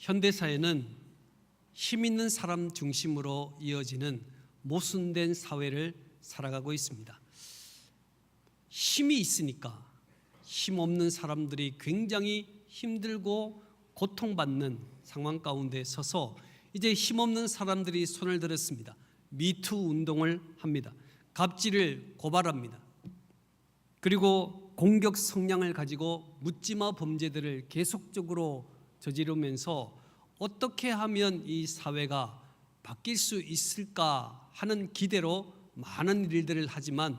현대 사회는 힘 있는 사람 중심으로 이어지는 모순된 사회를 살아가고 있습니다. 힘이 있으니까 힘 없는 사람들이 굉장히 힘들고 고통받는 상황 가운데 서서 이제 힘 없는 사람들이 손을 들었습니다. 미투 운동을 합니다. 갑질을 고발합니다. 그리고 공격 성향을 가지고 묻지마 범죄들을 계속적으로 저지르면서 어떻게 하면 이 사회가 바뀔 수 있을까 하는 기대로 많은 일들을 하지만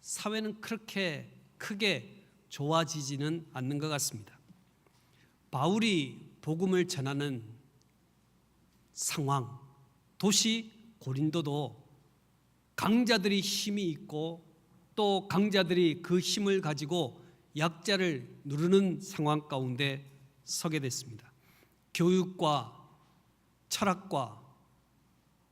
사회는 그렇게 크게 좋아지지는 않는 것 같습니다. 바울이 복음을 전하는 상황, 도시 고린도도 강자들이 힘이 있고 또 강자들이 그 힘을 가지고 약자를 누르는 상황 가운데 서게 됐습니다. 교육과 철학과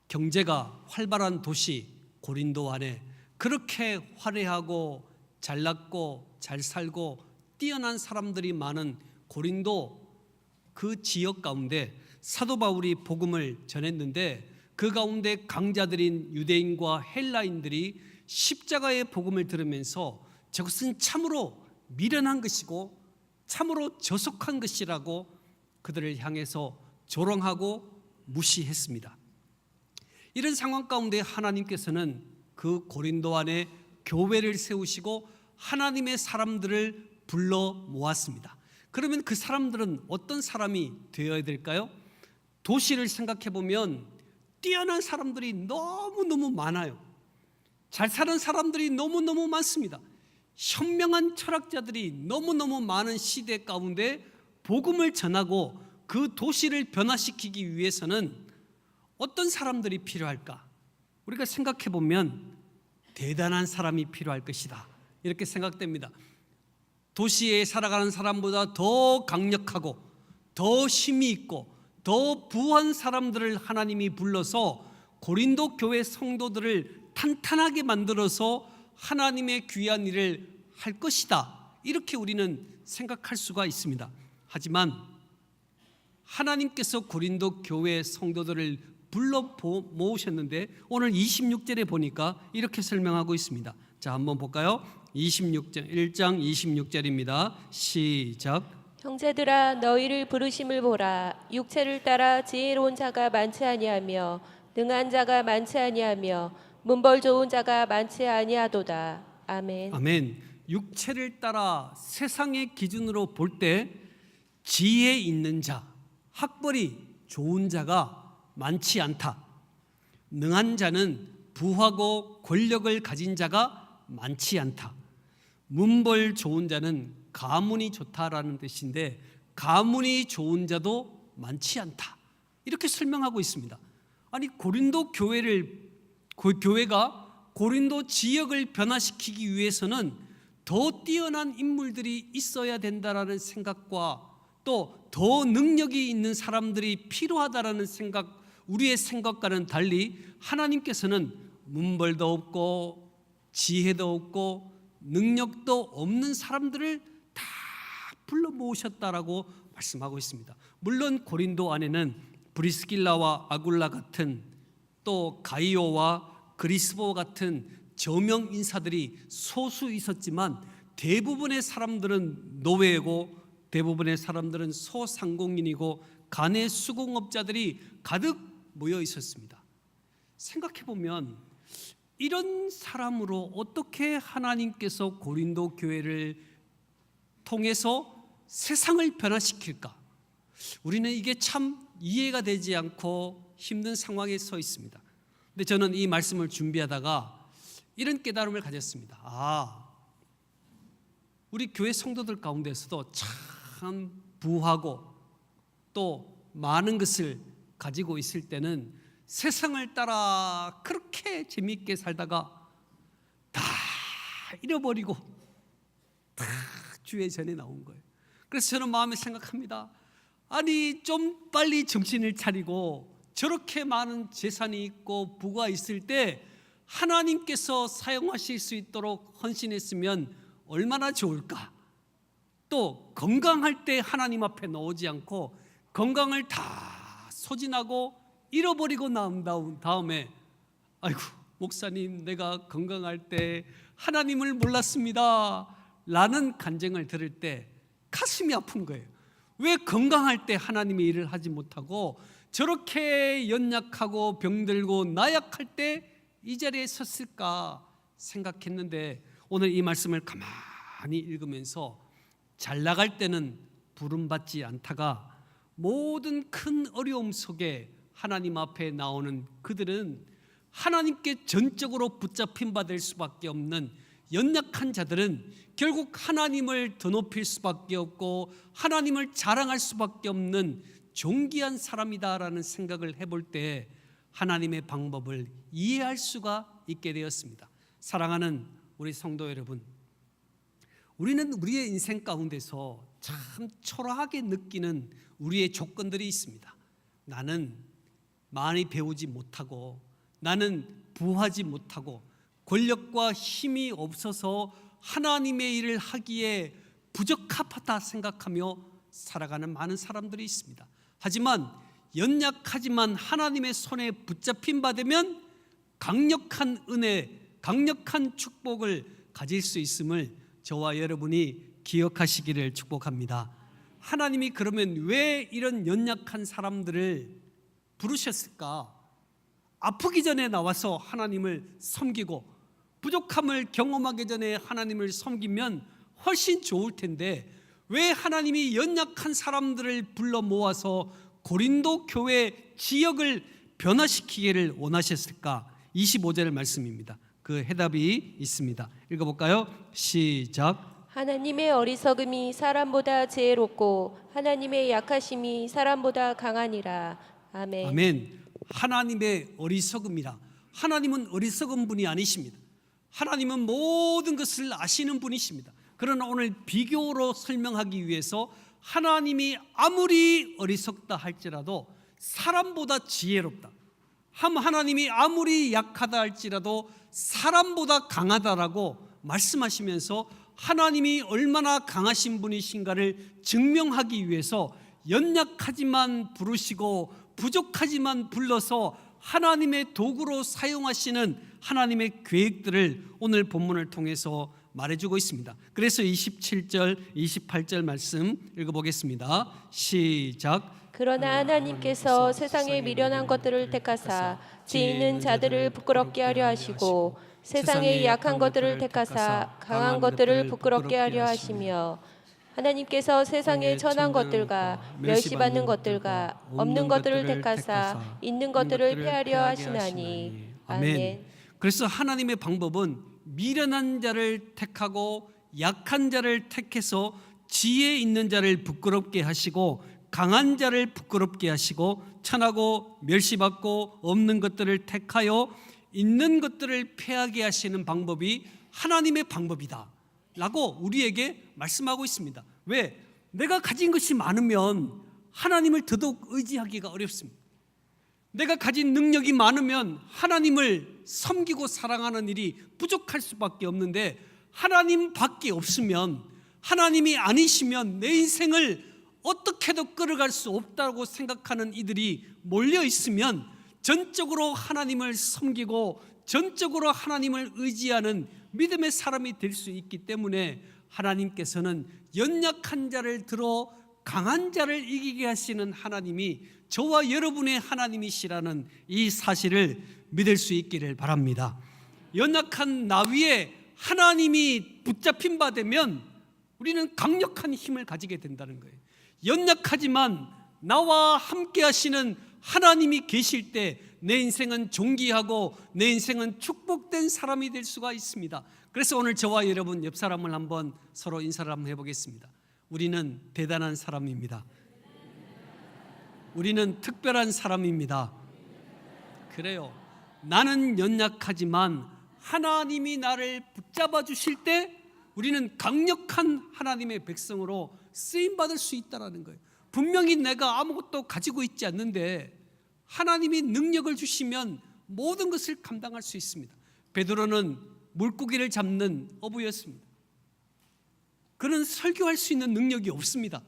경제가 활발한 도시 고린도 안에 그렇게 화려하고 잘났고 잘 살고 뛰어난 사람들이 많은 고린도 그 지역 가운데 사도 바울이 복음을 전했는데 그 가운데 강자들인 유대인과 헬라인들이 십자가의 복음을 들으면서 저것은 참으로 미련한 것이고 참으로 저속한 것이라고 그들을 향해서 조롱하고 무시했습니다. 이런 상황 가운데 하나님께서는 그 고린도 안에 교회를 세우시고 하나님의 사람들을 불러 모았습니다. 그러면 그 사람들은 어떤 사람이 되어야 될까요? 도시를 생각해 보면 뛰어난 사람들이 너무너무 많아요. 잘 사는 사람들이 너무너무 많습니다. 현명한 철학자들이 너무너무 많은 시대 가운데 복음을 전하고 그 도시를 변화시키기 위해서는 어떤 사람들이 필요할까? 우리가 생각해 보면 대단한 사람이 필요할 것이다. 이렇게 생각됩니다. 도시에 살아가는 사람보다 더 강력하고 더 힘이 있고 더 부한 사람들을 하나님이 불러서 고린도 교회 성도들을 탄탄하게 만들어서 하나님의 귀한 일을 할 것이다. 이렇게 우리는 생각할 수가 있습니다. 하지만 하나님께서 고린도 교회 성도들을 불러 모으셨는데 오늘 26절에 보니까 이렇게 설명하고 있습니다. 자, 한번 볼까요? 26절 1장 26절입니다. 시작. 형제들아 너희를 부르심을 보라 육체를 따라 지혜로운 자가 많지 아니하며 능한 자가 많지 아니하며 문벌 좋은 자가 많지 아니하도다 아멘 아멘. 육체를 따라 세상의 기준으로 볼 때 지혜 있는 자, 학벌이 좋은 자가 많지 않다. 능한 자는 부하고 권력을 가진 자가 많지 않다. 문벌 좋은 자는 가문이 좋다라는 뜻인데 가문이 좋은 자도 많지 않다. 이렇게 설명하고 있습니다. 아니 고린도 교회를 그 교회가 고린도 지역을 변화시키기 위해서는 더 뛰어난 인물들이 있어야 된다라는 생각과 또 더 능력이 있는 사람들이 필요하다라는 생각 우리의 생각과는 달리 하나님께서는 문벌도 없고 지혜도 없고 능력도 없는 사람들을 다 불러 모으셨다라고 말씀하고 있습니다. 물론 고린도 안에는 브리스길라와 아굴라 같은 또 가이오와 그리스보 같은 저명 인사들이 소수 있었지만 대부분의 사람들은 노예고 대부분의 사람들은 소상공인이고 간의 수공업자들이 가득 모여 있었습니다. 생각해 보면 이런 사람으로 어떻게 하나님께서 고린도 교회를 통해서 세상을 변화시킬까? 우리는 이게 참 이해가 되지 않고 힘든 상황에 서 있습니다. 근데 저는 이 말씀을 준비하다가 이런 깨달음을 가졌습니다. 아, 우리 교회 성도들 가운데서도 참 부하고 또 많은 것을 가지고 있을 때는 세상을 따라 그렇게 재미있게 살다가 다 잃어버리고 다 주의 전에 나온 거예요. 그래서 저는 마음에 생각합니다. 아니 좀 빨리 정신을 차리고 저렇게 많은 재산이 있고 부가 있을 때 하나님께서 사용하실 수 있도록 헌신했으면 얼마나 좋을까? 또 건강할 때 하나님 앞에 놓지 않고 건강을 다 소진하고 잃어버리고 난 다음- 다음에 아이고 목사님 내가 건강할 때 하나님을 몰랐습니다 라는 간증을 들을 때 가슴이 아픈 거예요 왜 건강할 때 하나님의 일을 하지 못하고 저렇게 연약하고 병들고 나약할 때 이 자리에 섰을까 생각했는데 오늘 이 말씀을 가만히 읽으면서 잘 나갈 때는 부름받지 않다가 모든 큰 어려움 속에 하나님 앞에 나오는 그들은 하나님께 전적으로 붙잡힌 바 될 수밖에 없는 연약한 자들은 결국 하나님을 더 높일 수밖에 없고 하나님을 자랑할 수밖에 없는 존귀한 사람이다라는 생각을 해볼 때 하나님의 방법을 이해할 수가 있게 되었습니다. 사랑하는 우리 성도 여러분, 우리는 우리의 인생 가운데서 참 초라하게 느끼는 우리의 조건들이 있습니다. 나는 많이 배우지 못하고 나는 부하지 못하고 권력과 힘이 없어서 하나님의 일을 하기에 부적합하다 생각하며 살아가는 많은 사람들이 있습니다. 하지만 연약하지만 하나님의 손에 붙잡힌 바 되면 강력한 은혜, 강력한 축복을 가질 수 있음을 저와 여러분이 기억하시기를 축복합니다. 하나님이 그러면 왜 이런 연약한 사람들을 부르셨을까? 아프기 전에 나와서 하나님을 섬기고 부족함을 경험하기 전에 하나님을 섬기면 훨씬 좋을 텐데 왜 하나님이 연약한 사람들을 불러 모아서 고린도 교회 지역을 변화시키기를 원하셨을까? 25절 말씀입니다. 그 해답이 있습니다. 읽어볼까요? 시작. 하나님의 어리석음이 사람보다 지혜롭고 하나님의 약하심이 사람보다 강하니라. 아멘. 아멘. 하나님의 어리석음이라. 하나님은 어리석은 분이 아니십니다. 하나님은 모든 것을 아시는 분이십니다. 그러나 오늘 비교로 설명하기 위해서 하나님이 아무리 어리석다 할지라도 사람보다 지혜롭다. 함 하나님이 아무리 약하다 할지라도 사람보다 강하다라고 말씀하시면서 하나님이 얼마나 강하신 분이신가를 증명하기 위해서 연약하지만 부르시고 부족하지만 불러서 하나님의 도구로 사용하시는 하나님의 계획들을 오늘 본문을 통해서 말해주고 있습니다. 그래서 27절, 28절 말씀 읽어보겠습니다. 시작. 그러나 하나님께서 세상에 미련한 것들을 택하사 지혜 있는 자들을 부끄럽게 하려 하시고 세상에 약한 것들을 택하사 강한 것들을 부끄럽게 하려 하시며 하나님께서 세상에 천한 것들과 멸시받는 것들과 없는 것들을 택하사 있는 것들을 폐하려 하시나니 아멘. 그래서 하나님의 방법은 미련한 자를 택하고 약한 자를 택해서 지혜 있는 자를 부끄럽게 하시고 강한 자를 부끄럽게 하시고 천하고 멸시받고 없는 것들을 택하여 있는 것들을 패하게 하시는 방법이 하나님의 방법이다. 라고 우리에게 말씀하고 있습니다. 왜? 내가 가진 것이 많으면 하나님을 더더욱 의지하기가 어렵습니다. 내가 가진 능력이 많으면 하나님을 섬기고 사랑하는 일이 부족할 수밖에 없는데 하나님밖에 없으면 하나님이 아니시면 내 인생을 어떻게도 끌어갈 수 없다고 생각하는 이들이 몰려 있으면 전적으로 하나님을 섬기고 전적으로 하나님을 의지하는 믿음의 사람이 될 수 있기 때문에 하나님께서는 연약한 자를 들어 강한 자를 이기게 하시는 하나님이 저와 여러분의 하나님이시라는 이 사실을 믿을 수 있기를 바랍니다. 연약한 나 위에 하나님이 붙잡힌 바 되면 우리는 강력한 힘을 가지게 된다는 거예요. 연약하지만 나와 함께 하시는 하나님이 계실 때 내 인생은 존귀하고 내 인생은 축복된 사람이 될 수가 있습니다. 그래서 오늘 저와 여러분 옆 사람을 한번 서로 인사를 한번 해보겠습니다. 우리는 대단한 사람입니다. 우리는 특별한 사람입니다. 그래요. 나는 연약하지만 하나님이 나를 붙잡아 주실 때 우리는 강력한 하나님의 백성으로 쓰임 받을 수 있다라는 거예요. 분명히 내가 아무것도 가지고 있지 않는데 하나님이 능력을 주시면 모든 것을 감당할 수 있습니다. 베드로는 물고기를 잡는 어부였습니다. 그는 설교할 수 있는 능력이 없습니다.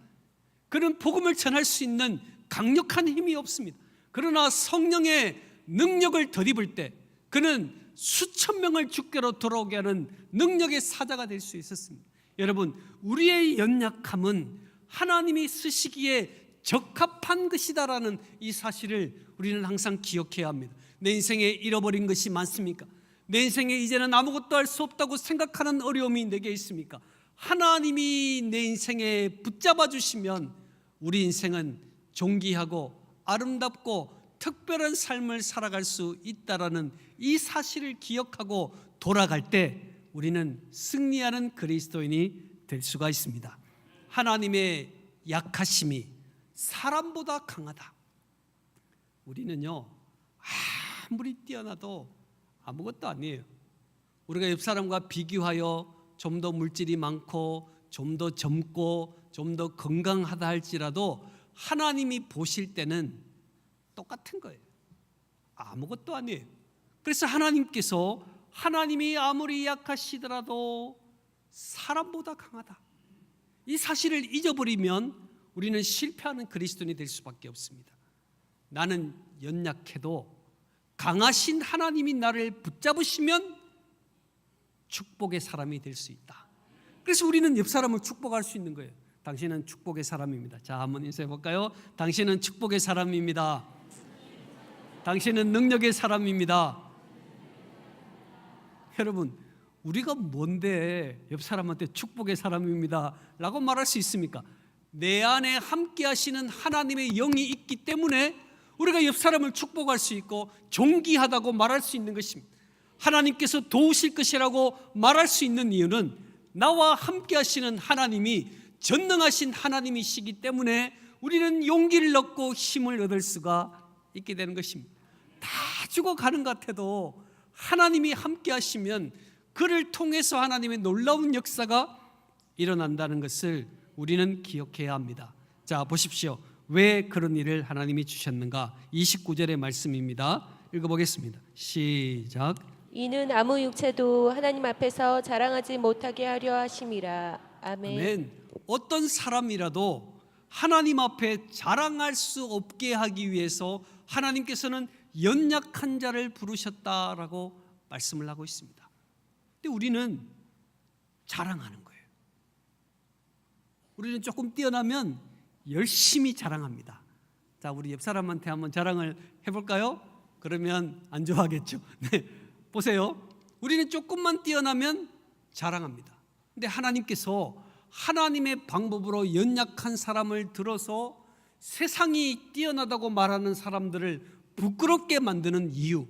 그는 복음을 전할 수 있는 강력한 힘이 없습니다. 그러나 성령의 능력을 덧입을 때 그는 수천 명을 주께로 돌아오게 하는 능력의 사자가 될 수 있었습니다. 여러분, 우리의 연약함은 하나님이 쓰시기에 적합한 것이다라는 이 사실을 우리는 항상 기억해야 합니다. 내 인생에 잃어버린 것이 많습니까? 내 인생에 이제는 아무것도 할 수 없다고 생각하는 어려움이 내게 있습니까? 하나님이 내 인생에 붙잡아 주시면 우리 인생은 존귀하고 아름답고 특별한 삶을 살아갈 수 있다라는 이 사실을 기억하고 돌아갈 때 우리는 승리하는 그리스도인이 될 수가 있습니다. 하나님의 약하심이 사람보다 강하다. 우리는요 아무리 뛰어나도 아무것도 아니에요. 우리가 옆 사람과 비교하여 좀 더 물질이 많고 좀 더 젊고 좀 더 건강하다 할지라도 하나님이 보실 때는 똑같은 거예요. 아무것도 아니에요. 그래서 하나님께서 하나님이 아무리 약하시더라도 사람보다 강하다. 이 사실을 잊어버리면 우리는 실패하는 그리스도인이 될 수밖에 없습니다. 나는 연약해도 강하신 하나님이 나를 붙잡으시면 축복의 사람이 될 수 있다. 그래서 우리는 옆 사람을 축복할 수 있는 거예요. 당신은 축복의 사람입니다. 자, 한번 인사해 볼까요? 당신은 축복의 사람입니다. 당신은 능력의 사람입니다. 여러분, 우리가 뭔데 옆 사람한테 축복의 사람입니다. 라고 말할 수 있습니까? 내 안에 함께 하시는 하나님의 영이 있기 때문에 우리가 옆 사람을 축복할 수 있고 존귀하다고 말할 수 있는 것입니다. 하나님께서 도우실 것이라고 말할 수 있는 이유는 나와 함께 하시는 하나님이 전능하신 하나님이시기 때문에 우리는 용기를 얻고 힘을 얻을 수가 있게 되는 것입니다. 다 죽어가는 것 같아도 하나님이 함께 하시면 그를 통해서 하나님의 놀라운 역사가 일어난다는 것을 우리는 기억해야 합니다. 자, 보십시오. 왜 그런 일을 하나님이 주셨는가? 29절의 말씀입니다. 읽어보겠습니다. 시작. 이는 아무 육체도 하나님 앞에서 자랑하지 못하게 하려 하심이라. 아멘. 아멘. 어떤 사람이라도 하나님 앞에 자랑할 수 없게 하기 위해서 하나님께서는 연약한 자를 부르셨다라고 말씀을 하고 있습니다. 근데 우리는 자랑하는 거예요. 우리는 조금 뛰어나면 열심히 자랑합니다. 자, 우리 옆 사람한테 한번 자랑을 해볼까요? 그러면 안 좋아하겠죠. 네, 보세요. 우리는 조금만 뛰어나면 자랑합니다. 근데 하나님께서 하나님의 방법으로 연약한 사람을 들어서 세상이 뛰어나다고 말하는 사람들을 부끄럽게 만드는 이유.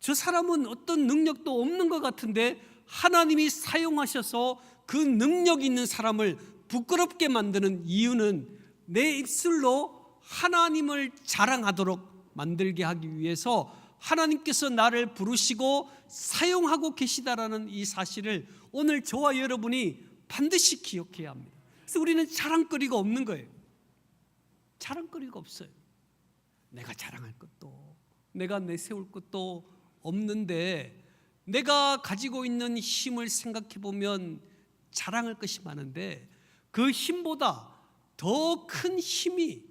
저 사람은 어떤 능력도 없는 것 같은데 하나님이 사용하셔서 그 능력 있는 사람을 부끄럽게 만드는 이유는 내 입술로 하나님을 자랑하도록 만들게 하기 위해서 하나님께서 나를 부르시고 사용하고 계시다라는 이 사실을 오늘 저와 여러분이 반드시 기억해야 합니다. 그래서 우리는 자랑거리가 없는 거예요. 자랑거리가 없어요. 내가 자랑할 것도 내가 내세울 것도 없는데 내가 가지고 있는 힘을 생각해 보면 자랑할 것이 많은데 그 힘보다 더 큰 힘이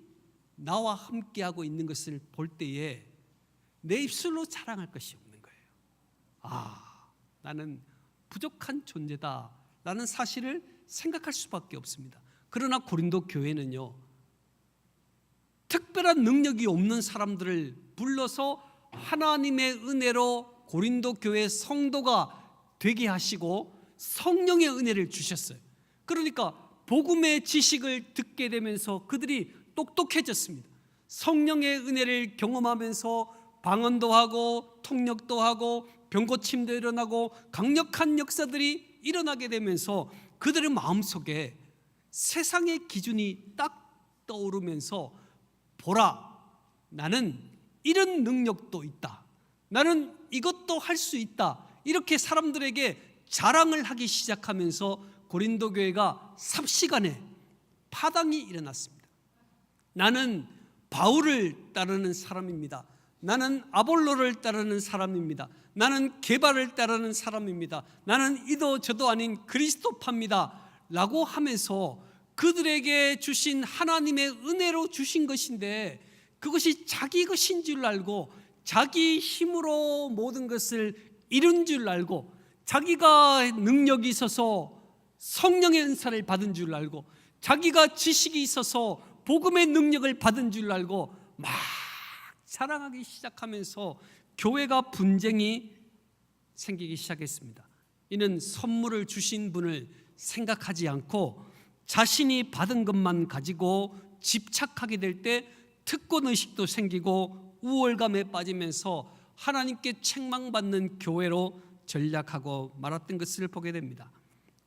나와 함께하고 있는 것을 볼 때에 내 입술로 자랑할 것이 없는 거예요. 아, 나는 부족한 존재다 라는 사실을 생각할 수밖에 없습니다. 그러나 고린도 교회는요. 특별한 능력이 없는 사람들을 불러서 하나님의 은혜로 고린도 교회 성도가 되게 하시고 성령의 은혜를 주셨어요. 그러니까 복음의 지식을 듣게 되면서 그들이 똑똑해졌습니다. 성령의 은혜를 경험하면서 방언도 하고 통역도 하고 병고침도 일어나고 강력한 역사들이 일어나게 되면서 그들의 마음속에 세상의 기준이 딱 떠오르면서 보라 나는 이런 능력도 있다. 나는 이것도 할 수 있다. 이렇게 사람들에게 자랑을 하기 시작하면서 고린도 교회가 삽시간에 파당이 일어났습니다. 나는 바울을 따르는 사람입니다. 나는 아볼로를 따르는 사람입니다. 나는 개발을 따르는 사람입니다. 나는 이도 저도 아닌 그리스도파입니다. 라고 하면서 그들에게 주신 하나님의 은혜로 주신 것인데 그것이 자기 것인 줄 알고 자기 힘으로 모든 것을 이룬 줄 알고 자기가 능력이 있어서 성령의 은사를 받은 줄 알고 자기가 지식이 있어서 복음의 능력을 받은 줄 알고 막 자랑하기 시작하면서 교회가 분쟁이 생기기 시작했습니다. 이는 선물을 주신 분을 생각하지 않고 자신이 받은 것만 가지고 집착하게 될 때 특권 의식도 생기고 우월감에 빠지면서 하나님께 책망받는 교회로 전략하고 말았던 것을 보게 됩니다.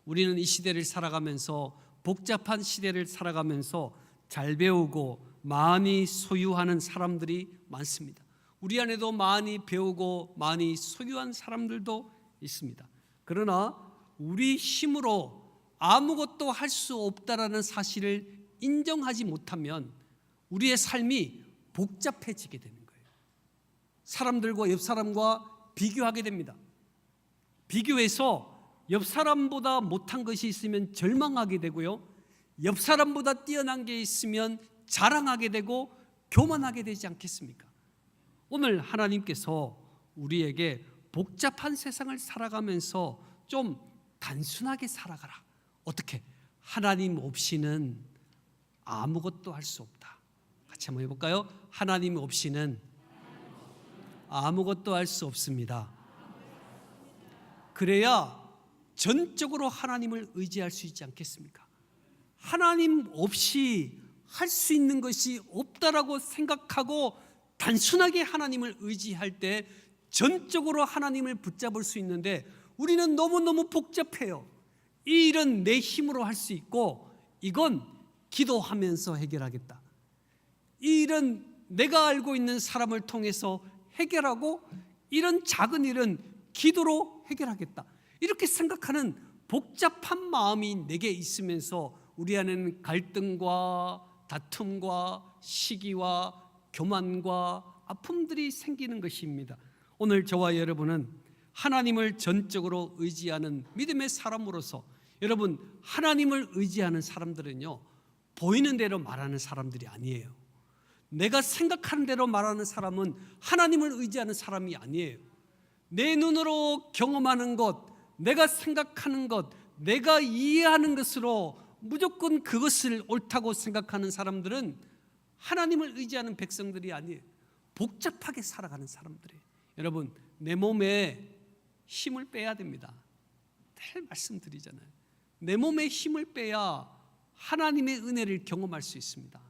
우리는 이 시대를 살아가면서 복잡한 시대를 살아가면서 잘 배우고 많이 소유하는 사람들이 많습니다. 우리 안에도 많이 배우고 많이 소유한 사람들도 있습니다. 그러나 우리 힘으로 아무것도 할 수 없다라는 사실을 인정하지 못하면 우리의 삶이 복잡해지게 되는 거예요. 사람들과 옆 사람과 비교하게 됩니다. 비교해서 옆 사람보다 못한 것이 있으면 절망하게 되고요. 옆 사람보다 뛰어난 게 있으면 자랑하게 되고 교만하게 되지 않겠습니까? 오늘 하나님께서 우리에게 복잡한 세상을 살아가면서 좀 단순하게 살아가라. 어떻게? 하나님 없이는 아무것도 할 수 없다. 같이 한번 해볼까요? 하나님 없이는 아무것도 할 수 없습니다. 그래야 전적으로 하나님을 의지할 수 있지 않겠습니까? 하나님 없이 할 수 있는 것이 없다라고 생각하고 단순하게 하나님을 의지할 때 전적으로 하나님을 붙잡을 수 있는데 우리는 너무너무 복잡해요. 이 일은 내 힘으로 할 수 있고 이건 기도하면서 해결하겠다. 이 일은 내가 알고 있는 사람을 통해서 해결하고 이런 작은 일은 기도로 해결하겠다. 이렇게 생각하는 복잡한 마음이 내게 있으면서 우리 안에는 갈등과 다툼과 시기와 교만과 아픔들이 생기는 것입니다. 오늘 저와 여러분은 하나님을 전적으로 의지하는 믿음의 사람으로서 여러분 하나님을 의지하는 사람들은요 보이는 대로 말하는 사람들이 아니에요. 내가 생각하는 대로 말하는 사람은 하나님을 의지하는 사람이 아니에요. 내 눈으로 경험하는 것, 내가 생각하는 것, 내가 이해하는 것으로 무조건 그것을 옳다고 생각하는 사람들은 하나님을 의지하는 백성들이 아니에요. 복잡하게 살아가는 사람들이에요. 여러분, 내 몸에 힘을 빼야 됩니다. 늘 말씀드리잖아요. 내 몸에 힘을 빼야 하나님의 은혜를 경험할 수 있습니다.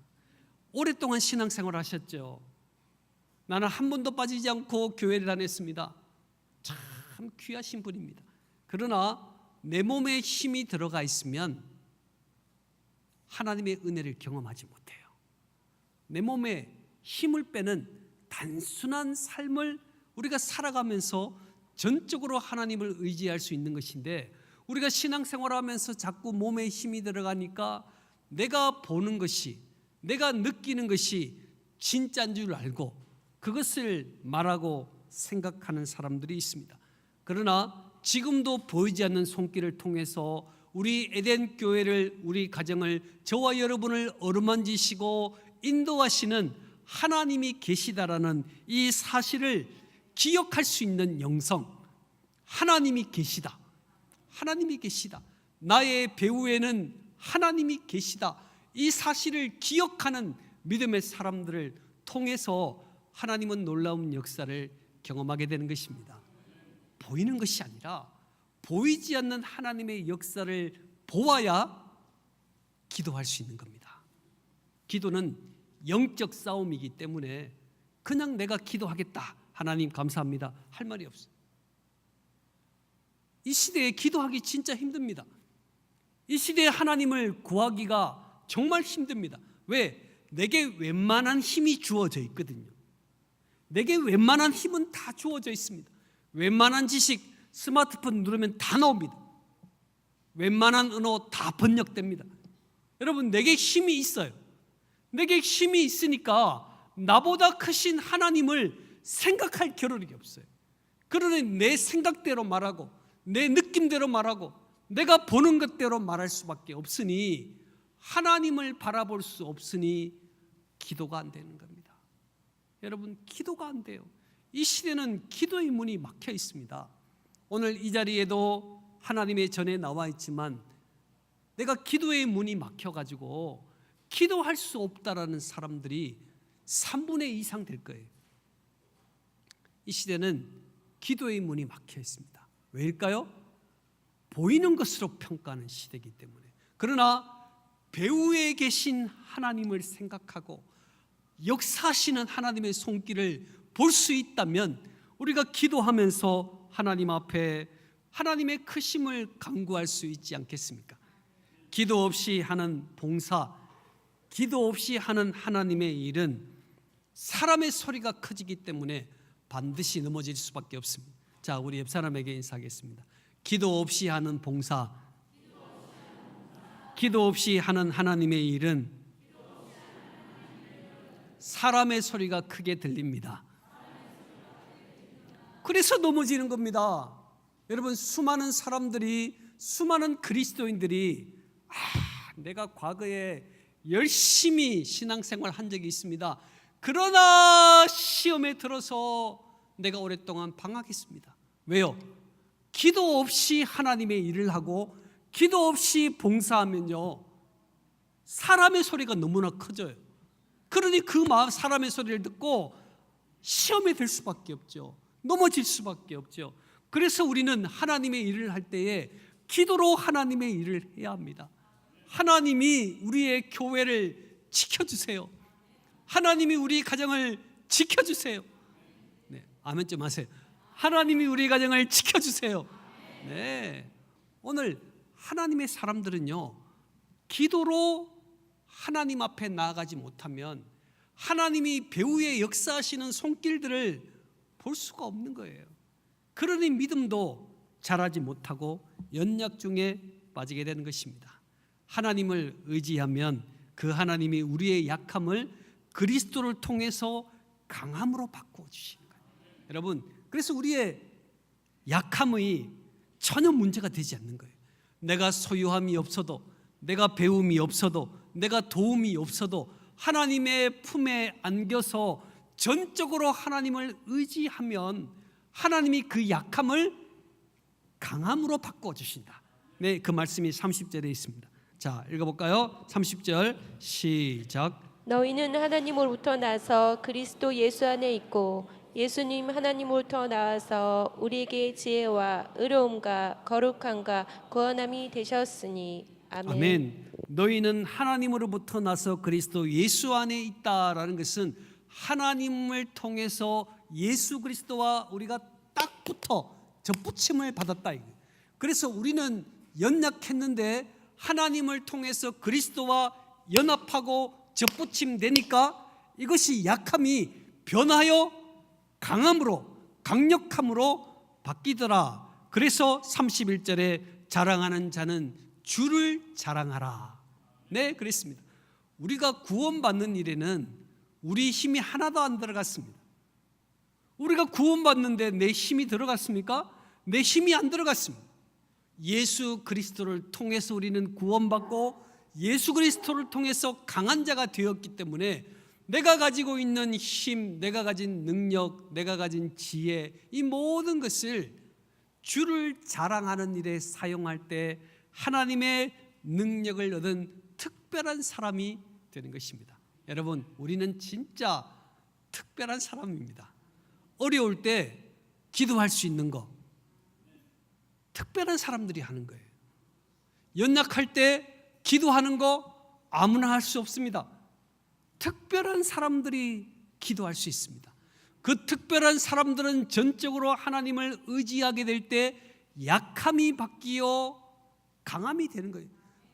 오랫동안 신앙생활 하셨죠. 나는 한 번도 빠지지 않고 교회를 다녔습니다. 참 귀하신 분입니다. 그러나 내 몸에 힘이 들어가 있으면 하나님의 은혜를 경험하지 못해요. 내 몸에 힘을 빼는 단순한 삶을 우리가 살아가면서 전적으로 하나님을 의지할 수 있는 것인데 우리가 신앙생활하면서 자꾸 몸에 힘이 들어가니까 내가 보는 것이 내가 느끼는 것이 진짜인 줄 알고 그것을 말하고 생각하는 사람들이 있습니다. 그러나 지금도 보이지 않는 손길을 통해서 우리 에덴 교회를 우리 가정을 저와 여러분을 어루만지시고 인도하시는 하나님이 계시다라는 이 사실을 기억할 수 있는 영성 하나님이 계시다. 하나님이 계시다. 나의 배후에는 하나님이 계시다. 이 사실을 기억하는 믿음의 사람들을 통해서 하나님은 놀라운 역사를 경험하게 되는 것입니다. 보이는 것이 아니라 보이지 않는 하나님의 역사를 보아야 기도할 수 있는 겁니다. 기도는 영적 싸움이기 때문에 그냥 내가 기도하겠다. 하나님 감사합니다. 할 말이 없어요. 이 시대에 기도하기 진짜 힘듭니다. 이 시대에 하나님을 구하기가 정말 힘듭니다. 왜? 내게 웬만한 힘이 주어져 있거든요. 내게 웬만한 힘은 다 주어져 있습니다. 웬만한 지식 스마트폰 누르면 다 나옵니다. 웬만한 언어 다 번역됩니다. 여러분 내게 힘이 있어요. 내게 힘이 있으니까 나보다 크신 하나님을 생각할 겨를이 없어요. 그러니 내 생각대로 말하고 내 느낌대로 말하고 내가 보는 것대로 말할 수밖에 없으니 하나님을 바라볼 수 없으니 기도가 안 되는 겁니다. 여러분, 기도가 안 돼요. 이 시대는 기도의 문이 막혀 있습니다. 오늘 이 자리에도 하나님의 전에 나와 있지만 내가 기도의 문이 막혀 가지고 기도할 수 없다라는 사람들이 3분의 2 이상 될 거예요. 이 시대는 기도의 문이 막혀 있습니다. 왜일까요? 보이는 것으로 평가하는 시대이기 때문에. 그러나 배후에 계신 하나님을 생각하고 역사하시는 하나님의 손길을 볼 수 있다면 우리가 기도하면서 하나님 앞에 하나님의 크심을 간구할 수 있지 않겠습니까? 기도 없이 하는 봉사, 기도 없이 하는 하나님의 일은 사람의 소리가 커지기 때문에 반드시 넘어질 수밖에 없습니다. 자, 우리 옆 사람에게 인사하겠습니다. 기도 없이 하는 봉사, 기도 없이 하는 하나님의 일은 사람의 소리가 크게 들립니다. 그래서 넘어지는 겁니다. 여러분 수많은 사람들이 수많은 그리스도인들이 아, 내가 과거에 열심히 신앙생활 한 적이 있습니다. 그러나 시험에 들어서 내가 오랫동안 방황했습니다. 왜요? 기도 없이 하나님의 일을 하고 기도 없이 봉사하면요. 사람의 소리가 너무나 커져요. 그러니 그 사람의 소리를 듣고 시험에 들 수밖에 없죠. 넘어질 수밖에 없죠. 그래서 우리는 하나님의 일을 할 때에 기도로 하나님의 일을 해야 합니다. 하나님이 우리의 교회를 지켜주세요. 하나님이 우리 가정을 지켜주세요. 네, 아멘 좀 하세요. 하나님이 우리 가정을 지켜주세요. 네, 오늘 하나님의 사람들은요, 기도로 하나님 앞에 나아가지 못하면 하나님이 배후에 역사하시는 손길들을 볼 수가 없는 거예요. 그러니 믿음도 자라지 못하고 연약 중에 빠지게 되는 것입니다. 하나님을 의지하면 그 하나님이 우리의 약함을 그리스도를 통해서 강함으로 바꾸어 주시는 거예요. 여러분, 그래서 우리의 약함의 전혀 문제가 되지 않는 거예요. 내가 소유함이 없어도, 내가 배움이 없어도, 내가 도움이 없어도 하나님의 품에 안겨서 전적으로 하나님을 의지하면 하나님이 그 약함을 강함으로 바꿔 주신다. 네, 그 말씀이 30절에 있습니다. 자, 읽어 볼까요? 30절 시작. 너희는 하나님으로부터 나서 그리스도 예수 안에 있고 예수님 하나님으로부터 나와서 우리에게 지혜와 의로움과 거룩함과 구원함이 되셨으니 아멘. 아멘. 너희는 하나님으로부터 나서 그리스도 예수 안에 있다라는 것은 하나님을 통해서 예수 그리스도와 우리가 딱 붙어 접붙임을 받았다. 그래서 우리는 연약했는데 하나님을 통해서 그리스도와 연합하고 접붙임 되니까 이것이 약함이 변하여 강함으로 강력함으로 바뀌더라. 그래서 31절에 자랑하는 자는 주를 자랑하라. 네, 그랬습니다. 우리가 구원받는 일에는 우리 힘이 하나도 안 들어갔습니다. 우리가 구원받는데 내 힘이 들어갔습니까? 내 힘이 안 들어갔습니다. 예수 그리스도를 통해서 우리는 구원받고 예수 그리스도를 통해서 강한 자가 되었기 때문에 내가 가지고 있는 힘, 내가 가진 능력, 내가 가진 지혜, 이 모든 것을 주를 자랑하는 일에 사용할 때 하나님의 능력을 얻은 특별한 사람이 되는 것입니다. 여러분, 우리는 진짜 특별한 사람입니다. 어려울 때 기도할 수 있는 거 특별한 사람들이 하는 거예요. 연약할 때 기도하는 거 아무나 할 수 없습니다. 특별한 사람들이 기도할 수 있습니다. 그 특별한 사람들은 전적으로 하나님을 의지하게 될 때 약함이 바뀌어 강함이 되는 거예요.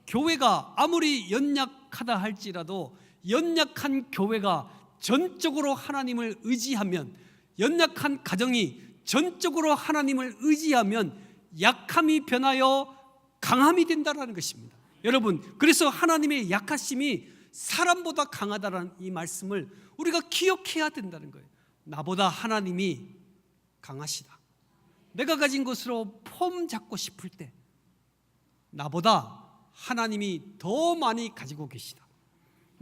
교회가 아무리 연약하다 할지라도 연약한 교회가 전적으로 하나님을 의지하면 연약한 가정이 전적으로 하나님을 의지하면 약함이 변하여 강함이 된다라는 것입니다. 여러분, 그래서 하나님의 약하심이 사람보다 강하다라는 이 말씀을 우리가 기억해야 된다는 거예요. 나보다 하나님이 강하시다. 내가 가진 것으로 폼 잡고 싶을 때 나보다 하나님이 더 많이 가지고 계시다.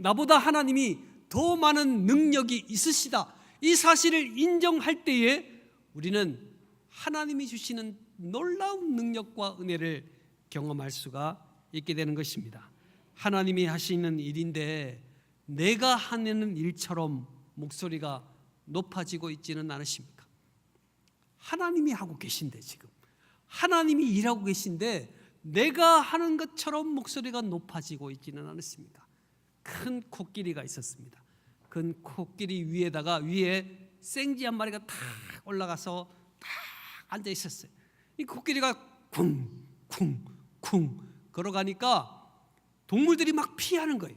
나보다 하나님이 더 많은 능력이 있으시다. 이 사실을 인정할 때에 우리는 하나님이 주시는 놀라운 능력과 은혜를 경험할 수가 있게 되는 것입니다. 하나님이 하시는 일인데 내가 하는 일처럼 목소리가 높아지고 있지는 않으십니까? 하나님이 하고 계신데 지금 하나님이 일하고 계신데 내가 하는 것처럼 목소리가 높아지고 있지는 않습니까? 큰 코끼리가 있었습니다. 큰 코끼리 위에다가 위에 생쥐 한 마리가 탁 올라가서 딱 앉아 있었어요. 이 코끼리가 쿵쿵쿵 걸어가니까 동물들이 막 피하는 거예요.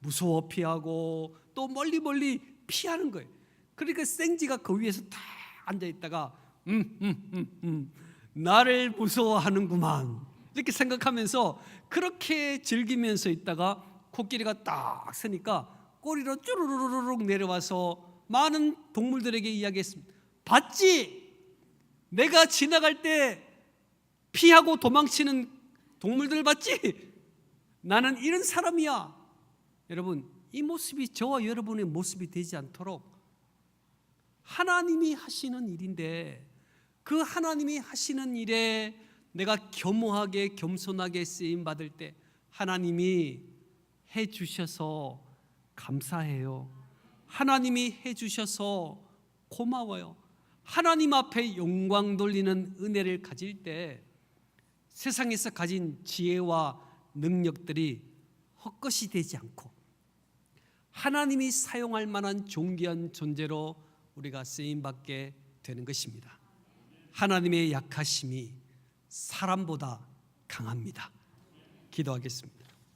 무서워 피하고 또 멀리 멀리 피하는 거예요. 그러니까 생쥐가 그 위에서 딱 앉아 있다가 음, 음, 음, 음, 나를 무서워하는구만 이렇게 생각하면서 그렇게 즐기면서 있다가 코끼리가 딱 서니까 꼬리로 쭈루루루룩 내려와서 많은 동물들에게 이야기했습니다. 봤지? 내가 지나갈 때 피하고 도망치는 동물들 봤지? 나는 이런 사람이야. 여러분, 이 모습이 저와 여러분의 모습이 되지 않도록 하나님이 하시는 일인데 그 하나님이 하시는 일에 내가 겸허하게 겸손하게 쓰임 받을 때 하나님이 해 주셔서 감사해요. 하나님이 해 주셔서 고마워요. 하나님 앞에 영광 돌리는 은혜를 가질 때 세상에서 가진 지혜와 능력들이 헛것이 되지 않고 하나님이 사용할 만한 존귀한 존재로 우리가 쓰임 받게 되는 것입니다. 하나님의 약하심이 사람보다 강합니다. 기도하겠습니다.